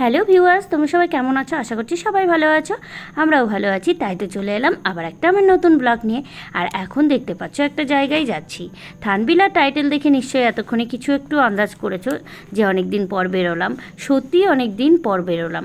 Hello viewers তুমি সবাই কেমন আছো? আশা করছি সবাই ভালো আছো। আমরাও ভালো আছি, তাই তো চলে এলাম আবার একটা আমার নতুন ব্লগ নিয়ে। আর এখন দেখতে পাচ্ছ একটা জায়গায় যাচ্ছি। থানবিলা টাইটেল দেখে নিশ্চয়ই এতক্ষণে কিছু একটু আন্দাজ করেছ যে অনেক দিন পর বেরোলাম। সত্যিই অনেক দিন পর বেরোলাম।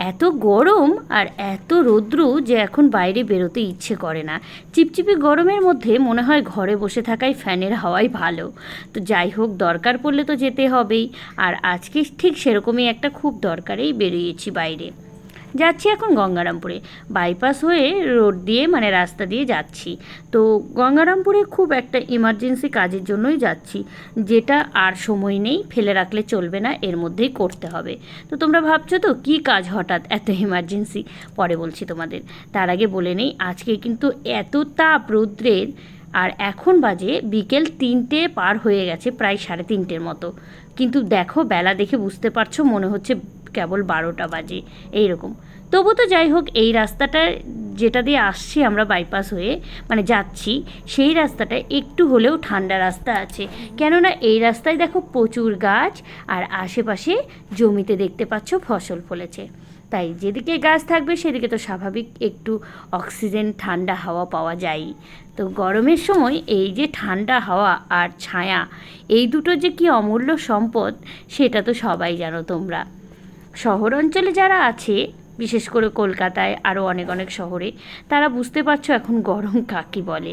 এত গরম আর এত রৌদ্র যে এখন বাইরে বেরোতে ইচ্ছে করে না। চিপচিপি গরমের মধ্যে মনে হয় ঘরে বসে থাকাই ফ্যানের হাওয়াই ভালো। তো যাই হোক, দরকার পড়লে তো যেতে হবেই। আর আজকে ঠিক সেরকমই একটা খুব দরকারেই বেরিয়েছি বাইরে। যাচ্ছি এখন গঙ্গারামপুরে। বাইপাস হয়ে রোড দিয়ে মানে রাস্তা দিয়ে যাচ্ছি। তো গঙ্গারামপুরে খুব একটা ইমার্জেন্সি কাজের জন্যই যাচ্ছি। যেটা আর সময় নেই, ফেলে রাখলে চলবে না, এর মধ্যেই করতে হবে। তো তোমরা ভাবছ তো, কী কাজ হঠাৎ এত ইমার্জেন্সি পরে বলছি তোমাদের। তার আগে বলে নেই, আজকে কিন্তু এত তাপ রৌদ্রের, আর এখন বাজে বিকেল তিনটে পার হয়ে গেছে, প্রায় সাড়ে তিনটের মতো। কিন্তু দেখো, বেলা দেখে বুঝতে পারছ, মনে হচ্ছে কেবল বারোটা বাজে, এইরকম। তবু তো যাই হোক, এই রাস্তাটা যেটা দিয়ে আসছি আমরা বাইপাস হয়ে মানে যাচ্ছি, সেই রাস্তাটা একটু হলেও ঠান্ডা রাস্তা আছে। কেননা এই রাস্তায় দেখো প্রচুর গাছ আর আশেপাশে জমিতে দেখতে পাচ্ছ ফসল ফলেছে। তাই যেদিকে গাছ থাকবে সেদিকে তো স্বাভাবিক একটু অক্সিজেন ঠান্ডা হাওয়া পাওয়া যায় তো গরমের সময় এই যে ঠান্ডা হাওয়া আর ছায়া, এই দুটো যে কি অমূল্য সম্পদ, সেটা তো সবাই জানো তোমরা। শহর অঞ্চলে যারা আছে বিশেষ করে কলকাতায় আরও অনেক অনেক শহরে। তারা বুঝতে পারছ এখন গরম কাকে বলে।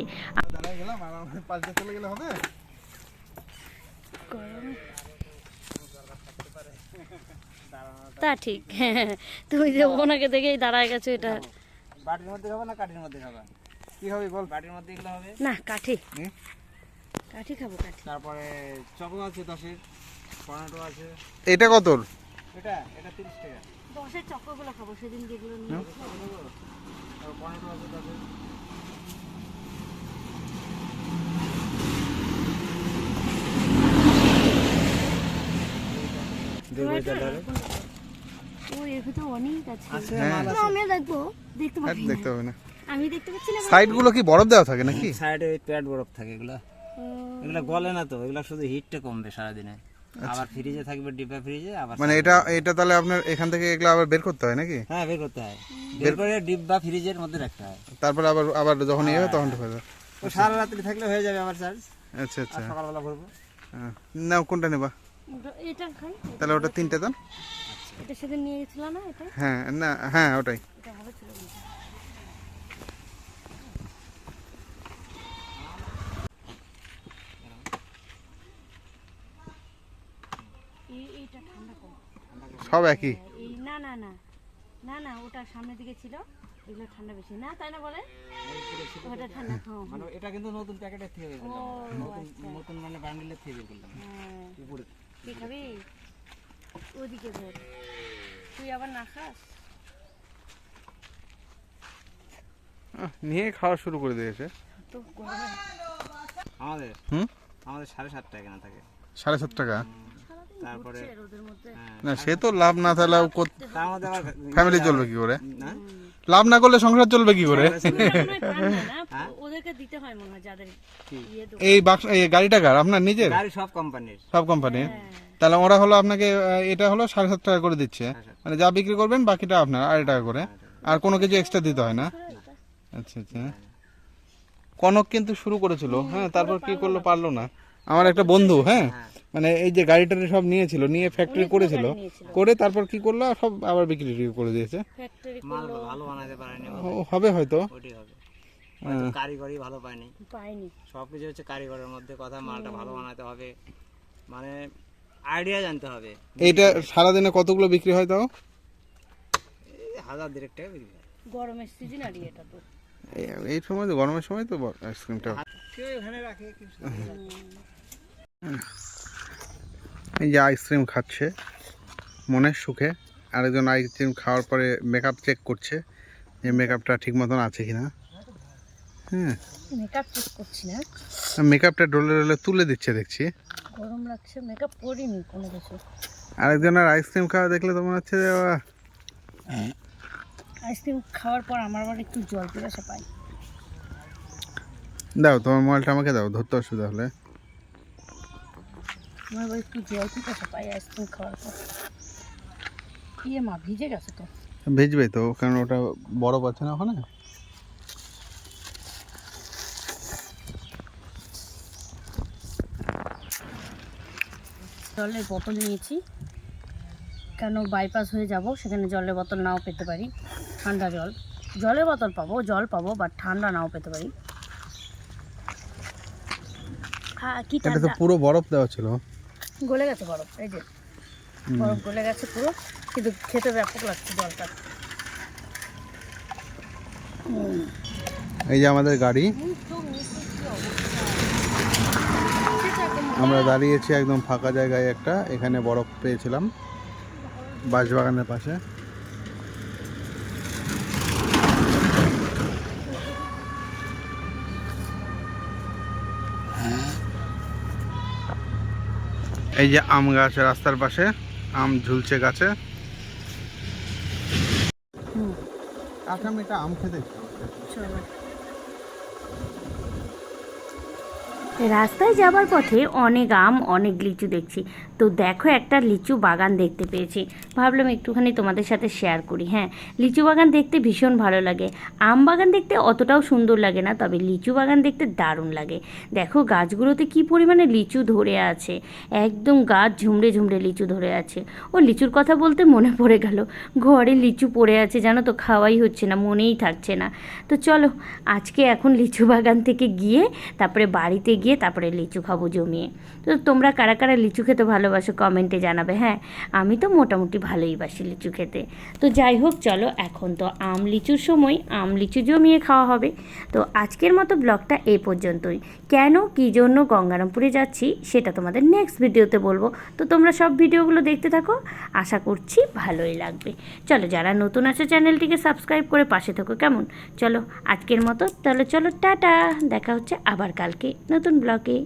তা ঠিক। তুমি যে ওনাকে দেখেই দাঁড়ায় গেছো এটা বাটির মধ্যে খাবে না কাঠির মধ্যে খাবে? কি হবে বল বাটির মধ্যে এগুলো হবে? না কাঠি? কাঠি খাব কাঠি। তারপরে চকো আছে দশের পনেরো আছে। এটা কত? এটা এটা তিরিশ টাকা। দশের চক্করগুলো খাব সেদিন যেগুলো আছে। হ্যাঁ। সাইডগুলো কি বরফ দেওয়া থাকে নাকি? সাইডে প্যাড বরফ থাকে এগুলা। ও, এগুলা গলে না তো এগুলা শুধু হিটটা কমবে সারাদিনে। আবার ফ্রিজে থাকবে ডিব্বা ফ্রিজে আবার মানে এটা এটা তাহলে আপনার এখান থেকে এগুলো আবার বের করতে হয় নাকি? হ্যাঁ বের করতে হয়। বের করে ডিব্বা ফ্রিজের মধ্যে রাখতে হয়। তারপরে আবার আবার যখন ইয়ে হয় তখন ঢুকে তো সারা রাত্রি থাকলে হয়ে যাবে আবার চার্জ আচ্ছা আচ্ছা। সকালবেলা ভরবো। হ্যাঁ। নাও কোনটা নেবা? এটা খাই। তাহলে ওটা তিনটে দাম এটা সেদিন নিয়ে গেছিল না এটা? হ্যাঁ না হ্যাঁ ওটাই। এটা ভালো ছিল কিন্তু। এই- এইটা ঠান্ডা কম সব একই? না না না। না না ওটা সামনের দিকে ছিল। এগুলো ঠান্ডা বেশি। না তাই না বলে? ওটা ঠান্ডা হ্যাঁ মানে এটা কিন্তু নতুন প্যাকেটের থেকে বের করলাম নতুন আচ্ছা। নতুন মানে বান্ডিলের থেকে বের করলাম হ্যাঁ। উপরে। কি খাবি? ওদিকে ধর। তুই আবার না খাস? আহ, নিয়ে খাওয়া শুরু করে দিয়েছে। তো আমাদের? হুম? আমাদের সাড়ে সাত টাকা কেনা থাকে। সাড়ে সাত টাকা? তারপরে হ্যাঁ না সে তো লাভ না তাহলে ফ্যামিলি চলবে কি করে? লাভ না করলে সংসার চলবে কি করে? হয় পান দেয় না, হ্যাঁ? ওদেরকে দিতে হয় মনে হয় যাদের কি? ইয়ে এই বাক্স এই গাড়িটা কার? আপনার নিজের? গাড়ি সব কোম্পানির। সব কোম্পানির? হ্যাঁ। তাহলে ওরা হলো আপনাকে এটা হলো সাড়ে সাত টাকা করে দিচ্ছে। মানে যা বিক্রি করবেন বাকিটা আপনার আড়াই টাকা করে। আর কোনো কিছু এক্সট্রা দিতে হয় না? আচ্ছা আচ্ছা। কনক কিন্তু শুরু করেছিল। হ্যাঁ তারপর কি করল পারল না। আমার একটা বন্ধু হ্যাঁ। মানে এই যে গাড়িটারে সব নিয়েছিল নিয়ে ফ্যাক্টরি করেছিল। করে তারপর কি করল সব আবার বিক্রি টিক্রি করে দিয়েছে। হবে হয়তো। ওটাই কারিগরি ভালো পায়নি। পাইনি সব কিছু হচ্ছে কারিগরের মধ্যে কথা মালটা ভালো বানাতে হবে। মানে আইডিয়া জানতে হবে। এইটা সারাদিনে কতগুলো বিক্রি হয় তাও? এই হাজার দেড়েক টাকা বিক্রি হয়। গরমের সিজন আর এটা তো। এই- এই সময় তো গরমের সময় তো আইসক্রিমটা। কেউ এখানে রাখে এই যে আইসক্রিম খাচ্ছে। মনের সুখে। আরেকজন আইসক্রিম খাওয়ার পরে মেকআপ চেক করছে যে মেকআপটা ঠিক মতন আছে কিনা। হ্যাঁ। মেকআপ চেক করছি না। মেকআপটা ডলে ডলে তুলে দিচ্ছে দেখছি। গরম লাগছে মেকআপ করিনি কোনো কিছু। আরেকজনের আইসক্রিম খাওয়া দেখলে তো মনে হচ্ছে যে আইসক্রিম খাওয়ার পর আমার আবার একটু জল পিপাসা পাই। দাও তোমার মোবাইলটা আমাকে দাও ধরতে অসুবিধা হলে। আমার আবার একটু জল আছে পাই আইসক্রিম খাওয়ার পর। ইয়ে মা ভিজে গেছে তো। ভিজবে তো কারণ ওটা বরফ আছে না ওখানে? জলের বোতল নিয়েছি। কেন বাইপাস হয়ে যাব সেখানে জলের বোতল নাও পেতে পারি। ঠান্ডা জল। জলের বোতল পাবো জল পাবো বাট ঠান্ডা নাও পেতে পারি। হ্যাঁ কি এটা তো পুরো বরফ দেওয়া ছিল। গলে গেছে বরফ এই যে। বরফ গলে গেছে পুরো কিন্তু খেতে ব্যাপক লাগছে জলটা। এই যে আমাদের গাড়ি। আমরা দাঁড়িয়েছি একদম ফাঁকা জায়গায় একটা এখানে বরফ পেয়েছিলাম বাঁশবাগানের পাশে। এই যে আম গাছ রাস্তার পাশে আম ঝুলছে গাছে। এটা আম খেতে রাস্তায় যাবার পথে অনেক আম, অনেক লিচু দেখছি। তো দেখো একটা লিচু বাগান দেখতে পেয়েছি। ভাবলাম একটুখানি তোমাদের সাথে শেয়ার করি হ্যাঁ? লিচু বাগান দেখতে ভীষণ ভালো লাগে। আম বাগান দেখতে অতটাও সুন্দর লাগে না, তবে লিচু বাগান দেখতে দারুণ লাগে। দেখো গাছগুলোতে কি পরিমাণে লিচু ধরে আছে। একদম গাছ ঝুমড়ে ঝুমড়ে লিচু ধরে আছে। ও, লিচুর কথা বলতে মনে পড়ে গেল। ঘরে লিচু পড়ে আছে, জানো তো, খাওয়াই হচ্ছে না, মনেই থাকছে না। তো চলো, আজকে এখন লিচু বাগান থেকে গিয়ে, তারপরে বাড়িতে গিয়ে তারপরে লিচু খাব জমিয়ে। তো তোমরা কারা কারা লিচু খেতে ভালোবাসো কমেন্টে জানাবে হ্যাঁ আমি তো মোটামুটি ভালোই বাসি লিচু খেতে। তো যাই হোক, চলো এখন তো আম লিচুর সময়, আম লিচু জমিয়ে খাওয়া হবে। তো আজকের মতো ব্লগটা এই পর্যন্তই। কেন, কী জন্য গঙ্গারামপুরে যাচ্ছি, সেটা তোমাদের নেক্সট ভিডিওতে বলব। তো তোমরা সব ভিডিওগুলো দেখতে থাকো, আশা করছি ভালোই লাগবে। চলো, যারা নতুন আছে চ্যানেলটিকে সাবস্ক্রাইব করে পাশে থাকো, কেমন? চলো, আজকের মতো, তাহলে চলো, টাটা, দেখা হচ্ছে আবার কালকে নতুন ব্লগে